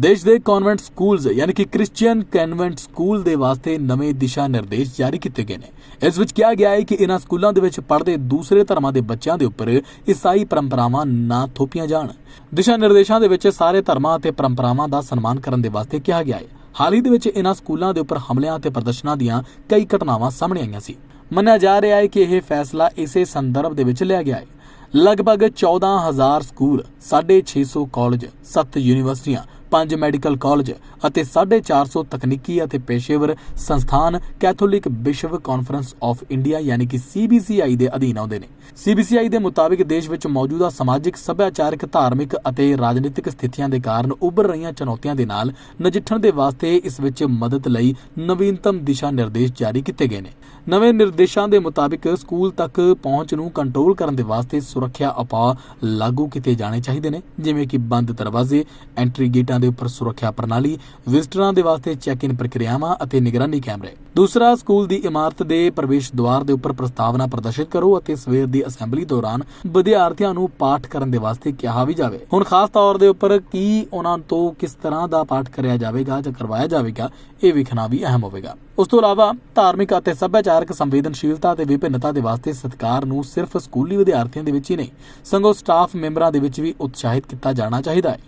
ਦੇਸ਼ ਦੇ ਕਨਵੈਂਟ ਸਕੂਲਸ ਯਾਨੀ ਕਿ ਕ੍ਰਿਸਚੀਅਨ ਕਨਵੈਂਟ ਸਕੂਲ ਦੇ ਵਾਸਤੇ ਨਵੇਂ ਦਿਸ਼ਾ ਨਿਰਦੇਸ਼ ਜਾਰੀ ਕੀਤੇ ਗਏ ਨੇ। ਇਸ ਵਿੱਚ ਕਿਹਾ ਗਿਆ ਹੈ ਕਿ ਇਹਨਾਂ ਸਕੂਲਾਂ ਦੇ ਵਿੱਚ ਪੜ੍ਹਦੇ ਦੂਸਰੇ ਧਰਮਾਂ ਦੇ ਬੱਚਿਆਂ ਦੇ ਉੱਪਰ ਈਸਾਈ ਪਰੰਪਰਾਵਾਂ ਨਾ ਥੋਪੀਆਂ ਜਾਣ। ਦਿਸ਼ਾ ਨਿਰਦੇਸ਼ਾਂ ਦੇ ਵਿੱਚ ਸਾਰੇ ਧਰਮਾਂ ਅਤੇ ਪਰੰਪਰਾਵਾਂ ਦਾ ਸਨਮਾਨ ਕਰਨ ਦੇ ਵਾਸਤੇ ਕਿਹਾ ਗਿਆ ਹੈ। ਹਾਲ ਹੀ ਦੇ ਵਿੱਚ ਇਹਨਾਂ ਸਕੂਲਾਂ ਦੇ ਉੱਪਰ ਹਮਲਿਆਂ ਅਤੇ ਪ੍ਰਦਰਸ਼ਨਾਂ ਦੀਆਂ ਕਈ ਘਟਨਾਵਾਂ ਸਾਹਮਣੇ ਆਈਆਂ ਸੀ। ਮੰਨਿਆ ਜਾ ਰਿਹਾ ਹੈ ਕਿ ਇਹ ਫੈਸਲਾ ਇਸੇ ਸੰਦਰਭ ਦੇ ਵਿੱਚ ਲਿਆ ਗਿਆ ਹੈ। ਲਗਭਗ 14000 ਸਕੂਲ 650 ਕਾਲਜ 7 ਯੂਨੀਵਰਸਿਟੀਆਂ ਪੰਜ ਮੈਡੀਕਲ ਕਾਲਜ ਅਤੇ 450 ਤਕਨੀਕੀ ਅਤੇ ਪੇਸ਼ੇਵਰ ਸੰਸਥਾਨ Catholic bishops conference of India, ਯਾਨੀ ਕਿ CBCI ਦੇ ਅਧੀਨ ਆਉਂਦੇ ਨੇ। CBCI ਦੇ ਮੁਤਾਬਿਕ ਦੇਸ਼ ਵਿੱਚ ਮੌਜੂਦਾ ਸਮਾਜਿਕ, ਸੱਭਿਆਚਾਰਕ, ਧਾਰਮਿਕ ਅਤੇ ਰਾਜਨੀਤਿਕ ਸਥਿਤੀਆਂ ਦੇ ਕਾਰਨ ਉੱਭਰ ਰਹੀਆਂ ਚੁਣੌਤੀਆਂ ਦੇ ਨਾਲ ਨਜਿੱਠਣ ਦੇ ਵਾਸਤੇ ਇਸ ਵਿੱਚ ਮਦਦ ਲਈ ਨਵੀਨਤਮ ਦਿਸ਼ਾ ਨਿਰਦੇਸ਼ ਜਾਰੀ ਕੀਤੇ ਗਏ ਨੇ। ਨਵੇਂ ਨਿਰਦੇਸ਼ਾਂ ਦੇ ਮੁਤਾਬਿਕ ਸਕੂਲ ਤੱਕ ਪਹੁੰਚ ਨੂੰ ਕੰਟਰੋਲ ਕਰਨ ਦੇ ਵਾਸਤੇ ਸੁਰੱਖਿਆ ਉਪਾਅ ਲਾਗੂ ਕੀਤੇ ਜਾਣੇ ਚਾਹੀਦੇ ਨੇ, ਜਿਵੇਂ ਕਿ ਬੰਦ ਦਰਵਾਜ਼ੇ, ਐਂਟਰੀ ਗੇਟਾਂ ਦੇ ਉੱਪਰ ਸੁਰੱਖਿਆ ਪ੍ਰਣਾਲੀ, ਵਿਜ਼ਟਰਾਂ ਦੇ ਵਾਸਤੇ ਚੈੱਕ-ਇਨ ਪ੍ਰਕਿਰਿਆਵਾਂ ਅਤੇ ਨਿਗਰਾਨੀ ਕੈਮਰੇ। ਦੂਸਰਾ, ਸਕੂਲ ਦੀ ਇਮਾਰਤ ਦੇ ਪ੍ਰਵੇਸ਼ ਦੁਆਰ ਦੇ ਉੱਪਰ ਪ੍ਰਸਤਾਵਨਾ ਪ੍ਰਦਰਸ਼ਿਤ ਕਰੋ ਅਤੇ ਸਵੇਰ ਦੀ ਅਸੈਂਬਲੀ ਦੌਰਾਨ ਵਿਦਿਆਰਥੀਆਂ ਨੂੰ ਪਾਠ ਕਰਨ ਦੇ ਵਾਸਤੇ ਕਿਹਾ ਵੀ ਜਾਵੇ। ਹੁਣ ਖਾਸ ਤੌਰ ਦੇ ਉੱਪਰ ਕੀ ਉਹਨਾਂ ਤੋਂ ਕਿਸ ਤਰ੍ਹਾਂ ਦਾ ਪਾਠ ਕਰਿਆ ਜਾਵੇਗਾ ਜਾਂ ਕਰਵਾਇਆ ਜਾਵੇਗਾ, ਇਹ ਵੇਖਣਾ ਵੀ ਅਹਿਮ ਹੋਵੇਗਾ। ਉਸ ਤੋਂ ਇਲਾਵਾ, ਧਾਰਮਿਕ ਅਤੇ ਸੱਭਿਆਚਾਰਕ ਸੰਵੇਦਨਸ਼ੀਲਤਾ ਤੇ ਵਿਭਿੰਨਤਾ ਦੇ ਵਾਸਤੇ ਸਤਿਕਾਰ ਨੂੰ ਸਿਰਫ ਸਕੂਲੀ ਵਿਦਿਆਰਥੀਆਂ ਦੇ ਵਿੱਚ ਹੀ ਨਹੀਂ ਸੰਗੋ ਸਟਾਫ ਮੈਂਬਰਾਂ ਦੇ ਵਿੱਚ ਵੀ ਉਤਸ਼ਾਹਿਤ ਕੀਤਾ ਜਾਣਾ ਚਾਹੀਦਾ ਹੈ।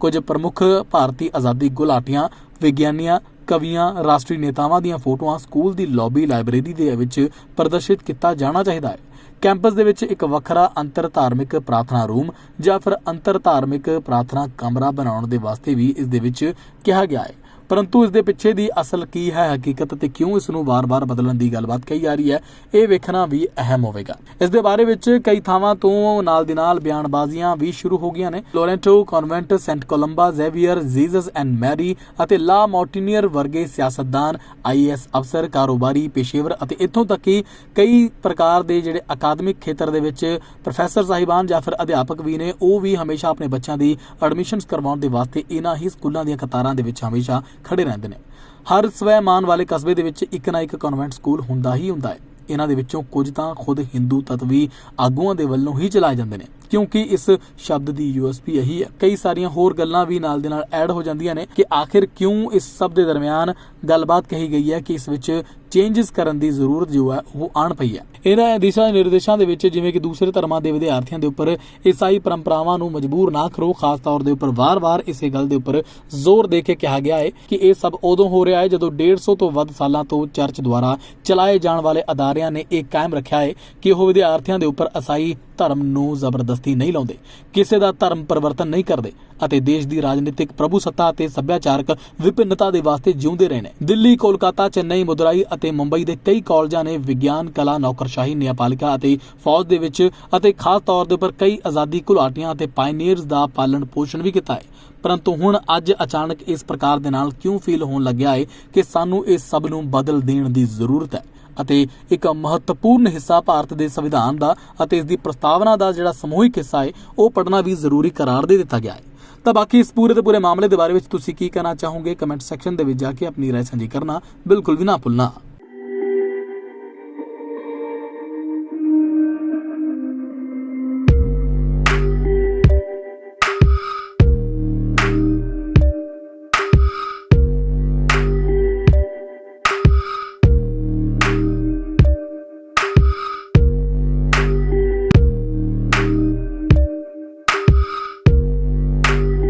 ਕੁਝ ਪ੍ਰਮੁੱਖ ਭਾਰਤੀ ਆਜ਼ਾਦੀ ਗੁਲਾਟੀਆਂ, ਵਿਗਿਆਨੀਆਂ, ਕਵੀਆਂ, ਰਾਸ਼ਟਰੀ ਨੇਤਾਵਾਂ ਦੀਆਂ ਫੋਟੋਆਂ ਸਕੂਲ ਦੀ ਲੌਬੀ ਲਾਇਬ੍ਰੇਰੀ ਦੇ ਵਿੱਚ ਪ੍ਰਦਰਸ਼ਿਤ ਕੀਤਾ ਜਾਣਾ ਚਾਹੀਦਾ ਹੈ। ਕੈਂਪਸ ਦੇ ਵਿੱਚ ਇੱਕ ਵੱਖਰਾ ਅੰਤਰ ਧਾਰਮਿਕ ਪ੍ਰਾਰਥਨਾ ਰੂਮ ਜਾਂ ਫਿਰ ਅੰਤਰ ਧਾਰਮਿਕ ਪ੍ਰਾਰਥਨਾ ਕਮਰਾ ਬਣਾਉਣ ਦੇ ਵਾਸਤੇ ਵੀ ਇਸ ਦੇ ਵਿੱਚ ਕਿਹਾ ਗਿਆ ਹੈ। ਪਰੰਤੂ ਇਸ ਦੇ ਪਿੱਛੇ ਦੀ ਅਸਲ ਕੀ ਹੈ, ਹਕੀਕਤ ਤੇ ਕਿਉਂ ਇਸ ਨੂੰ ਵਾਰ-ਵਾਰ ਬਦਲਣ ਦੀ ਗੱਲਬਾਤ ਕਹੀ ਜਾ ਰਹੀ ਹੈ, ਇਹ ਵੇਖਣਾ ਵੀ ਅਹਿਮ ਹੋਵੇਗਾ। ਇਸ ਦੇ ਬਾਰੇ ਵਿੱਚ ਕਈ ਥਾਵਾਂ ਤੋਂ ਨਾਲ ਦੀ ਨਾਲ ਬਿਆਨਬਾਜ਼ੀਆਂ ਵੀ ਸ਼ੁਰੂ ਹੋ ਗਈਆਂ ਨੇ। Loreto, Convent, Saint Columba, Xavier, Jesus and Mary ਅਤੇ ਲਾ ਮਾਰਟੀਨੀਅਰ ਵਰਗੇ ਸਿਆਸਤਦਾਨ ਆਈਐਸ ਅਫਸਰ, ਕਾਰੋਬਾਰੀ, ਪੇਸ਼ੇਵਰ ਅਤੇ ਇੱਥੋਂ ਤੱਕ ਕਿ ਕਈ ਪ੍ਰਕਾਰ ਦੇ ਜਿਹੜੇ ਅਕਾਦਮਿਕ ਖੇਤਰ ਦੇ ਵਿੱਚ ਪ੍ਰੋਫੈਸਰ ਸਾਹਿਬਾਨ ਜਾਂ ਫਿਰ ਅਧਿਆਪਕ ਵੀ ਨੇ, ਉਹ ਵੀ ਹਮੇਸ਼ਾ ਆਪਣੇ ਬੱਚਿਆਂ ਦੀ ਐਡਮਿਸ਼ਨਸ ਕਰਵਾਉਣ ਦੇ ਵਾਸਤੇ ਇਹਨਾਂ ਹੀ ਸਕੂਲਾਂ ਦੀਆਂ ਕਤਾਰਾਂ ਦੇ ਵਿੱਚ ਹਮੇਸ਼ਾ ਖੜੇ ਰਹਿੰਦੇ ਨੇ। ਹਰ ਸਵੈਮਾਨ ਵਾਲੇ ਕਸਬੇ ਦੇ ਵਿੱਚ ਇੱਕ ਨਾ ਇੱਕ ਕਨਵੈਂਟ ਸਕੂਲ ਹੁੰਦਾ ਹੀ ਹੁੰਦਾ ਹੈ। ਇਹਨਾਂ ਦੇ ਵਿੱਚੋਂ ਕੁਝ ਤਾਂ ਖੁਦ ਹਿੰਦੂ ਤਤਵੀ ਆਗੂਆਂ ਦੇ ਵੱਲੋਂ ਹੀ ਚਲਾਏ ਜਾਂਦੇ ਨੇ। ਕਿਉਂਕਿ ਇਸ ਸ਼ਬਦ ਦੀ ਯੂਐਸਪੀ ਇਹੀ ਹੈ। ਕਈ ਸਾਰੀਆਂ ਹੋਰ ਗੱਲਾਂ ਵੀ ਨਾਲ ਦੇ ਨਾਲ ਐਡ ਹੋ ਜਾਂਦੀਆਂ ਨੇ ਕਿ ਆਖਿਰ ਕਿਉਂ ਇਸ ਸਭ ਦੇ ਦਰਮਿਆਨ ਗੱਲਬਾਤ ਕਹੀ ਗਈ ਹੈ ਕਿ ਇਸ ਵਿੱਚ ਚੇਂਜਸ ਕਰਨ ਦੀ ਜ਼ਰੂਰਤ ਜੋ ਹੈ ਉਹ ਆਣ ਪਈ ਹੈ ਇਹਨਾਂ ਦਿਸ਼ਾ ਨਿਰਦੇਸ਼ਾਂ ਦੇ ਵਿੱਚ ਜਿਵੇਂ ਕਿ ਦੂਸਰੇ ਧਰਮਾਂ ਦੇ ਵਿਦਿਆਰਥੀਆਂ ਦੇ ਉੱਪਰ ਈਸਾਈ ਪਰੰਪਰਾਵਾਂ ਨੂੰ ਮਜਬੂਰ ਨਾ ਕਰੋ, ਖਾਸ ਤੌਰ ਦੇ ਉੱਪਰ ਵਾਰ-ਵਾਰ ਇਸੇ ਗੱਲ ਦੇ ਉੱਪਰ ਜ਼ੋਰ ਦੇ ਕੇ ਕਿਹਾ ਗਿਆ ਹੈ ਕਿ ਇਹ ਸਭ ਉਦੋਂ ਹੋ ਰਿਹਾ ਹੈ ਜਦੋਂ 150 ਤੋਂ ਵੱਧ ਸਾਲਾਂ ਤੋਂ ਚਰਚ ਦੁਆਰਾ ਚਲਾਏ ਜਾਣ ਵਾਲੇ ਅਦਾਰਿਆਂ ਨੇ ਇਹ ਕਾਇਮ ਰੱਖਿਆ ਹੈ ਕਿ ਉਹ ਵਿਦਿਆਰਥੀਆਂ ਦੇ ਉੱਪਰ ਈਸਾਈ ਧਰਮ ਨੂੰ ਜ਼ਬਰਦਸਤੀ ਨਹੀਂ ਲਾਉਂਦੇ, ਕਿਸੇ ਦਾ ਧਰਮ ਪਰਿਵਰਤਨ ਨਹੀਂ ਕਰਦੇ ਅਤੇ ਦੇਸ਼ ਦੀ ਰਾਜਨੀਤਿਕ ਪ੍ਰਭੂਸੱਤਾ ਅਤੇ ਸੱਭਿਆਚਾਰਕ ਵਿਭਿੰਨਤਾ ਦੇ ਵਾਸਤੇ ਜਿਉਂਦੇ ਰਹੇ ਦਿੱਲੀ, ਕੋਲਕਾਤਾ, ਚੇਨਈ, ਮਦੁਰਾਈ ਅਤੇ ਮੁੰਬਈ ਦੇ ਕਈ ਕਾਲਜਾਂ ਨੇ ਵਿਗਿਆਨ, ਕਲਾ, ਨੌਕਰਸ਼ਾਹੀ ਨਿਆਪਾਲਿਕਾ ਅਤੇ ਫੌਜ ਦੇ ਵਿੱਚ ਅਤੇ ਖਾਸ ਤੌਰ ਦੇ ਉੱਪਰ ਕਈ ਆਜ਼ਾਦੀ ਘੁਲਾਟੀਆਂ ਅਤੇ ਪਾਇਨੀਅਰਸ ਦਾ ਪਾਲਣ ਪੋਸ਼ਣ ਵੀ ਕੀਤਾ ਹੈ। ਪਰੰਤੂ ਹੁਣ ਅੱਜ ਅਚਾਨਕ ਇਸ ਪ੍ਰਕਾਰ ਦੇ ਨਾਲ ਕਿਉਂ ਫੀਲ ਹੋਣ ਲੱਗਿਆ ਹੈ ਕਿ ਸਾਨੂੰ ਇਸ ਸਭ ਨੂੰ ਬਦਲ ਦੇਣ ਦੀ ਜ਼ਰੂਰਤ ਹੈ ਅਤੇ ਇੱਕ ਮਹੱਤਵਪੂਰਨ ਹਿੱਸਾ ਭਾਰਤ ਦੇ ਸੰਵਿਧਾਨ ਦਾ ਅਤੇ ਇਸ ਦੀ ਪ੍ਰਸਤਾਵਨਾ ਦਾ ਜਿਹੜਾ ਸਮੂਹਿਕ ਹਿੱਸਾ ਹੈ, ਉਹ ਪੜਨਾ ਵੀ ਜ਼ਰੂਰੀ ਕਰਾਰ ਦੇ ਦਿੱਤਾ ਗਿਆ ਹੈ। ਤਾਂ ਬਾਕੀ ਇਸ ਪੂਰੇ ਦੇ ਪੂਰੇ ਮਾਮਲੇ ਦੇ ਬਾਰੇ ਵਿੱਚ ਤੁਸੀਂ ਕੀ ਕਹਿਣਾ ਚਾਹੋਗੇ? ਕਮੈਂਟ ਸੈਕਸ਼ਨ ਦੇ ਵਿੱਚ ਜਾ ਕੇ ਆਪਣੀ ਰਾਏ ਸਾਂਝੀ ਕਰਨਾ ਬਿਲਕੁਲ ਵੀ ਨਾ ਭੁੱਲਣਾ।